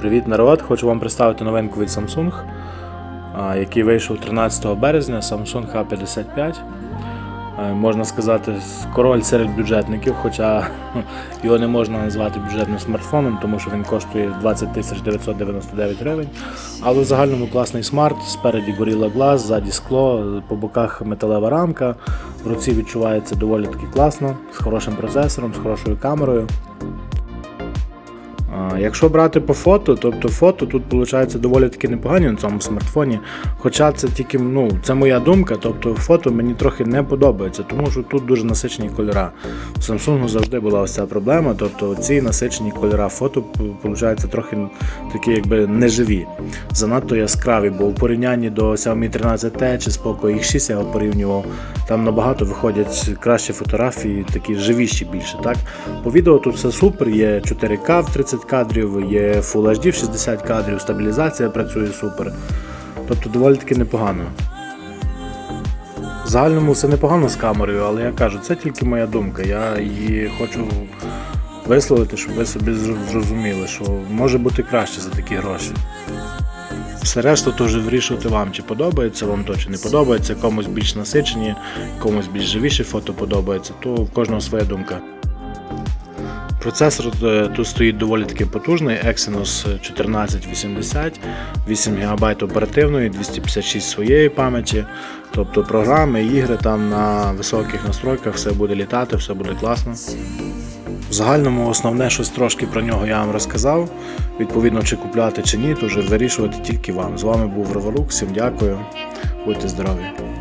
Привіт, народ! Хочу вам представити новинку від Samsung, який вийшов 13 березня Samsung H55. Е, Можна сказати, король серед бюджетників, хоча його не можна назвати бюджетним смартфоном, тому що він коштує 20 999 гривень. Але в загальному класний смарт, спереді Gorilla Glass, ззаді скло, по боках металева рамка. В руці відчувається доволі таки класно, з хорошим процесором, з хорошою камерою. Якщо брати по фото, тобто фото тут виходить доволі таки непогані на цьому смартфоні. Хоча це тільки ну, це моя думка, тобто фото мені трохи не подобається, тому що тут дуже насичені кольори. У Samsung завжди була ось ця проблема, тобто ці насичені кольори фото виходить трохи такі якби неживі. Занадто яскраві, бо в порівнянні до Xiaomi 13T чи Poco X6 я його порівнював, там набагато виходять кращі фотографії, такі живіші більше. Так? По відео тут все супер, є 4К в 30 кадрів, є Full HD в 60 кадрів, стабілізація працює супер. Тобто доволі таки непогано. В загальному все непогано з камерою, але я кажу, це тільки моя думка. Я її хочу висловити, щоб ви собі зрозуміли, що може бути краще за такі гроші. Все решту то вже вирішувати вам, чи подобається вам то, чи не подобається, комусь більш насичені, комусь більш живіші фото подобається, то в кожного своя думка. Процесор е, тут стоїть доволі таки потужний, Exynos 1480, 8 ГБ оперативної, 256 своєї пам'яті. Тобто програми, ігри там на високих настройках, все буде літати, все буде класно. В загальному основне щось трошки про нього я вам розказав. Відповідно, чи купляти чи ні, то вже вирішувати тільки вам. З вами був Реворук, всім дякую, будьте здорові.